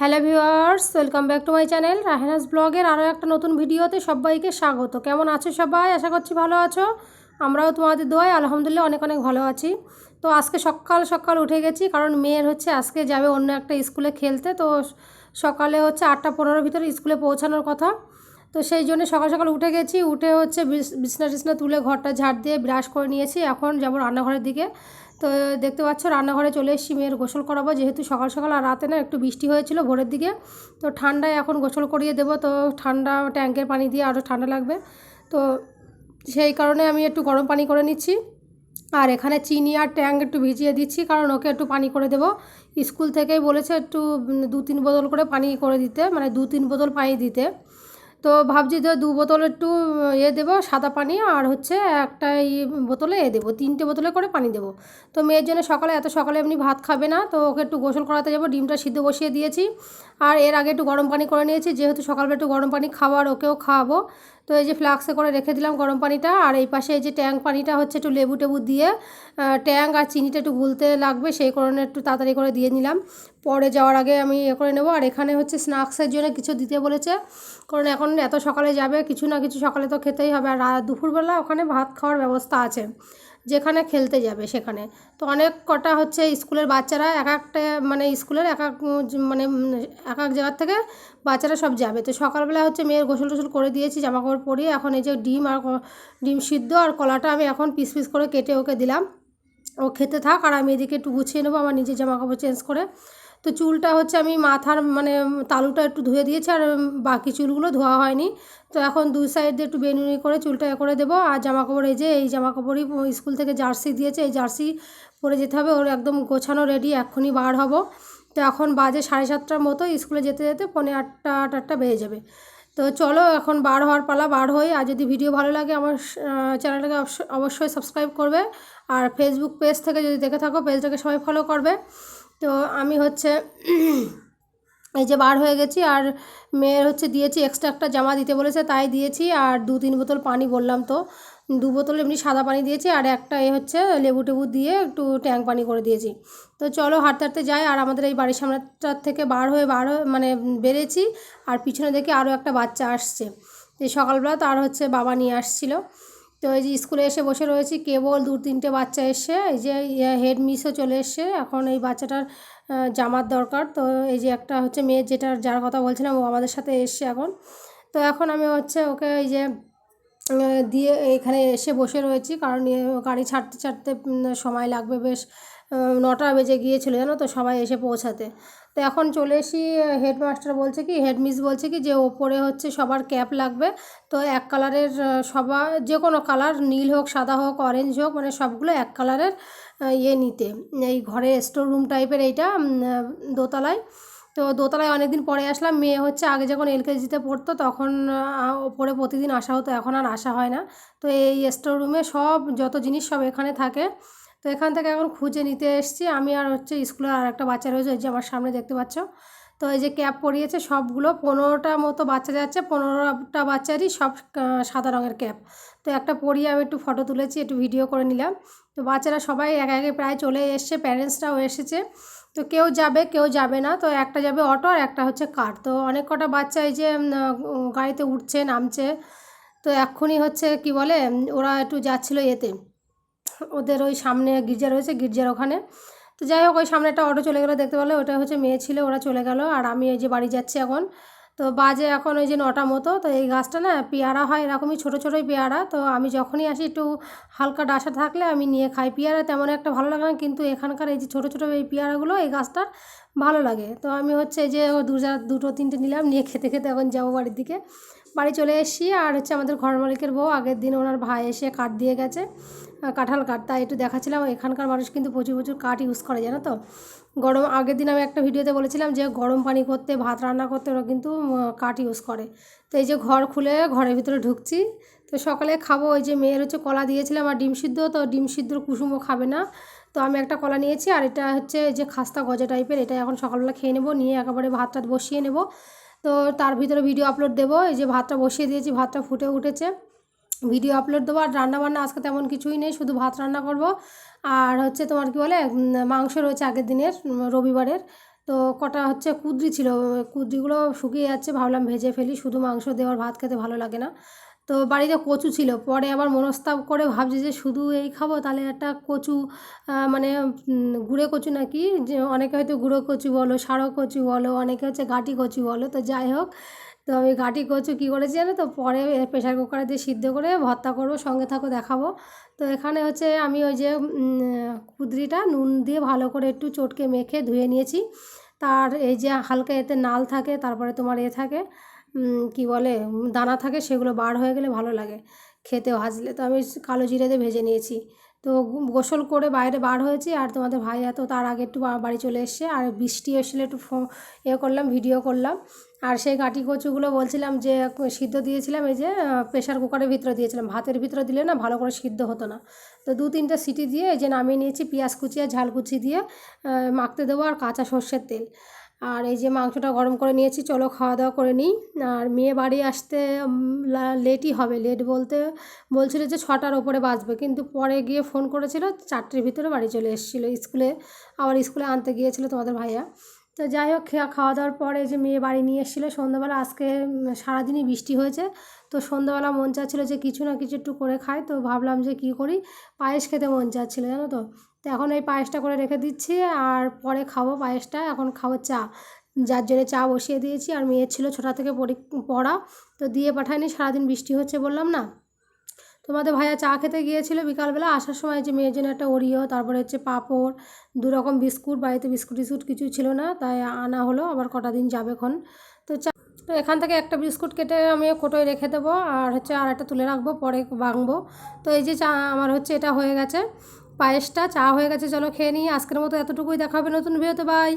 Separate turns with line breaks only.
Hello viewers, welcome back to my channel Rahena's ব্লগের আরও একটা নতুন ভিডিওতে সবাইকে স্বাগত। কেমন আছো সবাই? আশা করছি ভালো আছো। আমরাও তোমাদের দোয়াই আলহামদুলিল্লাহ অনেক অনেক ভালো আছি। তো আজকে সকাল সকাল উঠে গেছি, কারণ মেয়ের হচ্ছে আজকে যাবে অন্য একটা স্কুলে খেলতে। তো সকালে হচ্ছে আটটা পনেরোর ভিতরে স্কুলে পৌঁছানোর কথা। তো সেই জন্য সকাল সকাল উঠে গেছি, উঠে হচ্ছে বিছ- বিছনা টিছনা তুলে ঘরটা ঝাড় দিয়ে ব্রাশ করে নিয়েছি। এখন যাব রান্নাঘরের দিকে। তো দেখতে পাচ্ছ রান্নাঘরে চলে এসেছি, মেয়ের গোসল করাবো। যেহেতু সকাল সকাল আর রাতে না একটু বৃষ্টি হয়েছিল ভোরের দিকে, তো ঠান্ডায় এখন গোসল করিয়ে দেবো। তো ঠান্ডা ট্যাঙ্কের পানি দিয়ে আরও ঠান্ডা লাগবে। তো সেই কারণে আমি একটু গরম পানি করে নিচ্ছি। আর এখানে চিনি আর ট্যাঙ্ক একটু ভিজিয়ে দিচ্ছি, কারণ ওকে একটু পানি করে দেবো। স্কুল থেকেই বলেছে একটু দু তিন বোতল করে পানি করে দিতে মানে দু তিন বোতল পানি দিতে। তো ভাবছি যে দু বোতল একটু এ দেবো সাদা পানি আর হচ্ছে একটা এই বোতলে এ দেবো, তিনটে বোতলে করে পানি দেবো। তো মেয়ের জন্য সকালে, এত সকালে এমনি ভাত খাবে না, তো ওকে একটু গোসল করাতে যাব, ডিমটা সিদ্ধ বসিয়ে দিয়েছি। আর এর আগে একটু গরম পানি করে নিয়েছি, যেহেতু সকালবেলা একটু গরম পানি খাওয়ার ওকেও খাওয়াবো। তো এই যে ফ্লাক্সে করে রেখে দিলাম গরম পানিটা, আর এই পাশে এই যে ট্যাং পানিটা হচ্ছে একটু লেবু টেবু দিয়ে ট্যাং আর চিনিটা একটু গুলতে লাগবে, সেই কারণে একটু তাড়াতাড়ি করে দিয়ে নিলাম। পরে যাওয়ার আগে আমি এ করে নেব, আর এখানে হচ্ছে স্ন্যাক্সের জন্য কিছু দিতে বলেছে, কারণ এখন এত সকালে যাবে, কিছু না কিছু সকালে তো খেতেই হবে, আর দুপুরবেলা ওখানে ভাত খাওয়ার ব্যবস্থা আছে। যেখানে খেলতে যাবে সেখানে। তো অনেক কটা হচ্ছে স্কুলের বাচ্চারা এক একটা মানে স্কুলের এক এক মানে এক এক জায়গার থেকে বাচ্চারা সব যাবে। তো সকালবেলা হচ্ছে মেয়ের গোসল টোসল করে দিয়েছি জামা কাপড় পরিয়ে এখন এই যে ডিম আর ডিম সিদ্ধ আর কলাটা আমি এখন পিস পিস করে কেটে ওকে দিলাম। ও খেতে থাক আর আমি এদিকে একটু গুছিয়ে নেব, আমার নিজের জামা কাপড় চেঞ্জ করে। তো চুলটা হচ্ছে আমি মাথার মানে তালুটা একটু ধুয়ে দিয়েছি আর বাকি চুলগুলো ধোয়া হয়নি। তো এখন দুই সাইড দিয়ে একটু বেনুনি করে চুলটা এ করে দেবো। আর জামা কাপড় এই যে, এই জামা কাপড়ই স্কুল থেকে জার্সি দিয়েছে, এই জার্সি পরে যেতে হবে। ওর একদম গোছানো রেডি এক্ষুনি বার হব। তো এখন বাজে সাড়ে সাতটার মতো, স্কুলে যেতে যেতে পৌনে আটটা, আট, আটটা বেজে যাবে। তো চলো এখন বার হওয়ার পালা, বার হই। আর যদি ভিডিও ভালো লাগে আমার চ্যানেলটাকে অবশ্য- অবশ্যই সাবস্ক্রাইব করবে। আর ফেসবুক পেজ থেকে যদি দেখে থাকো পেজটাকে সবাই ফলো করবে। তো আমি হচ্ছে এই যে বার হয়ে গেছি আর মেয়ের হচ্ছে দিয়েছি এক্সট্রা একটা জামা দিতে বলেছে, তাই দিয়েছি আর দু তিন বোতল পানি বললাম তো। দু বোতল এমনি সাদা পানি দিয়েছি আর একটা এ হচ্ছে লেবু টেবু দিয়ে একটু ট্যাঙ্ক পানি করে দিয়েছি। তো চলো হাঁটতে হাঁটতে যাই আর আমাদের এই বাড়ির সামনেটার থেকে বার হয়ে বার হয়ে মানে বেরিয়েছি আর পিছনে দেখে আরও একটা বাচ্চা আসছে। এই সকালবেলা তার হচ্ছে বাবা নিয়ে আসছিল। তো এই যে স্কুলে এসে বসে রয়েছি, কেবল দু তিনটে বাচ্চা এসে, এই যে হেড মিসও চলে এসছে। এখন এই বাচ্চাটার জামার দরকার। তো এই যে একটা হচ্ছে মেয়ে যেটার, যার কথা বলছিলাম, ও আমাদের সাথে এসছে এখন। তো এখন আমি হচ্ছে ওকে এই যে দিয়ে এখানে এসে বসে রয়েছি। কারণ গাড়ি ছাড়তে ছাড়তে সময় লাগবে বেশ নটা বেজে গিয়েছিল জানো তো সবাই এসে পৌঁছাতে। তো এখন চলে এসি হেডমাস্টার বলছে কি হেডমিস বলছে কি যে ওপরে হচ্ছে সবার ক্যাপ লাগবে। তো এক কালারের সবার যে কোনো কালার নীল হোক, সাদা হোক অরেঞ্জ হোক মানে সবগুলো এক কালারের ইয়ে নিতে। এই ঘরে স্টোর রুম টাইপের এইটা দোতলায়। তো দোতলায় অনেকদিন পরে আসলাম, মেয়ে হচ্ছে আগে যখন এলকেজিতে পড়তো তখন ওপরে প্রতিদিন আসা হতো, এখন আর আসা হয় না। তো এই স্টোর রুমে সব, যত জিনিস সব এখানে থাকে। তো এখান থেকে এখন খুঁজে নিতে এসেছি। আমি আর হচ্ছে স্কুলের আর একটা বাচ্চা রয়েছে ওই যে আমার সামনে দেখতে পাচ্ছ। তো এই যে ক্যাপ পরিয়েছে সবগুলো, পনেরোটা মতো বাচ্চা যাচ্ছে, পনেরোটা বাচ্চারই সব সাদা রঙের ক্যাপ। তো একটা পরিয়ে আমি একটু ফটো তুলেছি, একটু ভিডিও করে নিলাম। তো বাচ্চারা সবাই এক একে প্রায় চলে এসছে, প্যারেন্টসরাও এসেছে। তো কেউ যাবে কেউ যাবে না। তো একটা যাবে অটো আর একটা হচ্ছে কার। তো অনেক কটা বাচ্চা এই যে গাড়িতে উঠছে, নামছে। তো এক্ষুনি হচ্ছে কি বলে, ওরা একটু যাচ্ছিল এতে। ওদের ওই সামনে গির্জা রয়েছে গির্জার ওখানে। তো যাই হোক, ওই সামনে একটা অটো চলে গেলো, দেখতে পেল ওটা হচ্ছে মেয়ে ছিল, ওরা চলে গেল। আর আমি এই যে বাড়ি যাচ্ছি এখন, তো বাজে এখন ওই যে নটা মতো, তো এই গাছটা না পেয়ারা হয়, এরকমই ছোটো ছোটোই পেয়ারা। তো আমি যখনই আসি, একটু হালকা ডাসা থাকলে আমি নিয়ে খাই। পেয়ারা তেমন একটা ভালো লাগে না, কিন্তু এখানকার এই যে ছোটো ছোটো এই পেয়ারাগুলো, এই গাছটার ভালো লাগে। তো আমি হচ্ছে যে দুটো, তিনটে নিলাম, নিয়ে খেতে খেতে এখন যাব বাড়ির দিকে। বাড়ি চলে এসেছি আর হচ্ছে আমাদের ঘর মালিকের বউ। আগের দিন ওনার ভাই এসে কাঠ দিয়ে গেছে কাঁঠাল কাঠ। তাই একটু দেখাচ্ছিলাম এখানকার মানুষ কিন্তু প্রচুর প্রচুর কাঠ ইউজ করে, জানো তো? গরম, আগের দিন আমি একটা ভিডিওতে বলেছিলাম যে গরম পানি করতে, ভাত রান্না করতে ওরা কিন্তু কাঠ ইউজ করে। তো এই যে ঘর খুলে ঘরের ভিতরে ঢুকছি। তো সকালে খাব, ওই যে মেয়ের হচ্ছে কলা দিয়েছিলাম আর ডিম সিদ্ধ, তো ডিম সিদ্ধ কুসুমও খাবে না। তো আমি একটা কলা নিয়েছি আর এটা হচ্ছে যে খাস্তা গজা টাইপের এটা এখন সকালবেলা খেয়ে নেব, নিয়ে একেবারে ভাতটা বসিয়ে নেব। তো তার ভিতরে ভিডিও আপলোড দেবো। এই যে ভাতটা বসিয়ে দিয়েছি, ভাতটা ফুটে উঠেছে। ভিডিও আপলোড দেবো। আর রান্না বান্না আজকে তেমন কিছুই নেই, শুধু ভাত রান্না করব। আর হচ্ছে তোমার কি বলে মাংস রয়েছে আগের দিনের রবিবারের। তো কটা হচ্ছে কুদ্রি ছিল, কুদ্রিগুলো শুকিয়ে যাচ্ছে। ভাবলাম ভেজে ফেলি, শুধু মাংস দেওয়ার ভাত খেতে ভালো লাগে না। তো বাড়িতে কচু ছিল। পরে আবার মনস্তাব করে ভাবছি যে শুধু এই খাব, তাহলে একটা কচু মানে গুঁড়ো কচু নাকি? যে অনেকে হয়তো গুঁড়ো কচু বলো, সারো কচু বলো, অনেকে হচ্ছে গাঁটি কচু বলো, তো যাই হোক। তো আমি গাঁটি কচু কী করেছি জানো তো? পরে প্রেশার কুকারে দিয়ে সিদ্ধ করে ভর্তা করব, সঙ্গে থাকো দেখাবো। তো এখানে হচ্ছে আমি ওই যে কুদরিটা নুন দিয়ে ভালো করে একটু চটকে মেখে ধুয়ে নিয়েছি। তার এই যে হালকা এতে নাল থাকে, তারপরে তোমার এ থাকে। কি বলে, দানা থাকে সেগুলো বার হয়ে গেলে ভালো লাগে। খেতে ভাজলে তো আমি কালো জিরে দিয়ে ভেজে নিয়েছি। তো গোসল করে বাইরে বার হয়েছি আর তোমাদের ভাই এত তার আগে একটু বাড়ি চলে এসছে আর বৃষ্টি এসলে একটু এ করলাম, ভিডিও করলাম। আর সেই গাঁটি কচুগুলো বলছিলাম যে, সিদ্ধ দিয়েছিলাম এই যে প্রেশার কুকারের ভিতরে দিয়েছিলাম। ভাতের ভিতরে দিলে না ভালো করে সিদ্ধ হতো না। তো দু তিনটে সিটি দিয়ে এই যে নামিয়ে নিয়েছি, পেঁয়াজ কুচি আর ঝাল কুচি দিয়ে মাখতে দেবো আর কাঁচা সর্ষের তেল। আর এই যে মাংসটা গরম করে নিয়েছি, চলো খাওয়া দাওয়া করে নিই। আর মেয়ে বাড়ি আসতে লেটই হবে। লেট বলতে, বলছিল যে ছটার ওপরে বাজবে। কিন্তু পরে গিয়ে ফোন করেছিল, চারটের ভিতরে বাড়ি চলে এসেছিল স্কুলে। আবার স্কুলে আনতে গিয়েছিল তোমাদের ভাইয়া। তো যাই হোক, খেয়া, খাওয়া দাওয়ার পরে যে মেয়ে বাড়ি নিয়ে এসেছিল, সন্ধ্যাবেলা আজকে সারাদিনই বৃষ্টি হয়েছে। তো সন্ধ্যাবেলা মন চাচ্ছিলো যে কিছু না কিছু একটু করে খাই। তো ভাবলাম যে কী করি? পায়েস খেতে মন চাচ্ছিলো, জানো তো? তো এখন এই পায়েসটা করে রেখে দিচ্ছি আর পরে খাব পায়েসটা। এখন খাব চা। যার জন্য চা বসিয়ে দিয়েছি আর মেয়ের ছিল ছোটা থেকে পড়ি তো দিয়ে পাঠায়নি, সারাদিন বৃষ্টি হচ্ছে বললাম না। তোমাদের ভাইয়া চা খেতে গিয়েছিল বিকালবেলা, আসার সময় যে মেয়ের জন্য একটা ওরিও, তারপরে হচ্ছে পাঁপড় দু রকম বিস্কুট, বাড়িতে বিস্কুট টিস্কুট কিছু ছিল না, তাই আনা হলো, আবার কটা দিন যাবে এখন। তো চা, তো এখান থেকে একটা বিস্কুট কেটে আমি কোটোয় রেখে দেবো, আর হচ্ছে আর একটা তুলে রাখব, পরে ভাঙবো। তো এই যে চা, আমার হচ্ছে এটা হয়ে গেছে। পায়েসটা চা হয়ে গেছে, চলো খেয়ে নিই। আজকের মতো এতটুকুই, দেখা হবে নতুন ভিডিওতে বাই